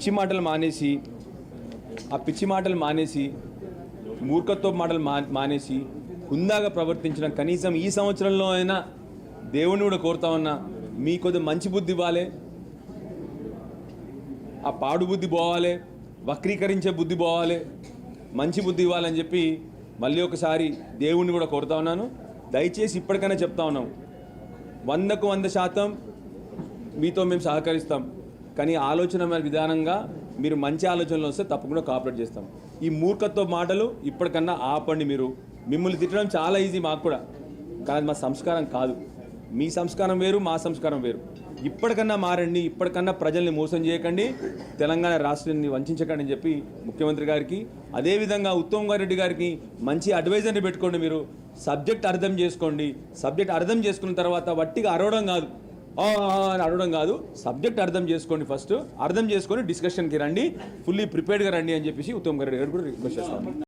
పిచ్చి మాటలు మానేసి ఆ పిచ్చి మాటలు మానేసి మూర్ఖత్వ మాటలు మా మానేసి హుందాగా ప్రవర్తించడం కనీసం ఈ సంవత్సరంలో అయినా దేవుణ్ణి కూడా కోరుతా ఉన్నా మీ కొద్ది మంచి బుద్ధి ఇవ్వాలి. ఆ పాడు బుద్ధి పోవాలి. వక్రీకరించే బుద్ధి పోవాలి. మంచి బుద్ధి ఇవ్వాలని చెప్పి మళ్ళీ ఒకసారి దేవుణ్ణి కూడా కోరుతా ఉన్నాను. దయచేసి ఇప్పటికైనా చెప్తా ఉన్నాం. వందకు వంద శాతం మీతో మేము సహకరిస్తాం. కానీ ఆలోచన విధానంగా మీరు మంచి ఆలోచనలు వస్తే తప్పకుండా కాపరేట్ చేస్తాం. ఈ మూర్ఖత్వ మాటలు ఇప్పటికన్నా ఆపండి మీరు. మిమ్మల్ని తిట్టడం చాలా ఈజీ మాకు కూడా. కానీ మా సంస్కారం కాదు. మీ సంస్కారం వేరు మా సంస్కారం వేరు. ఇప్పటికన్నా మారండి ఇప్పటికన్నా ప్రజల్ని మోసం చేయకండి తెలంగాణ రాష్ట్రాన్ని వంచకండి అని చెప్పి ముఖ్యమంత్రి గారికి అదేవిధంగా ఉత్తమ్ రెడ్డి గారికి మంచి అడ్వైజర్ని పెట్టుకోండి మీరు. సబ్జెక్ట్ అర్థం చేసుకోండి. సబ్జెక్ట్ అర్థం చేసుకున్న తర్వాత వట్టిగా అరవడం కాదు. అని అడగడం కాదు. సబ్జెక్ట్ అర్థం చేసుకోండి ఫస్ట్. అర్థం చేసుకొని డిస్కషన్కి రండి. ఫుల్లీ ప్రిపేర్డ్గా రండి అని చెప్పేసి ఉత్తమ్ కుమార్ గారు కూడా రిక్వెస్ట్ చేస్తాను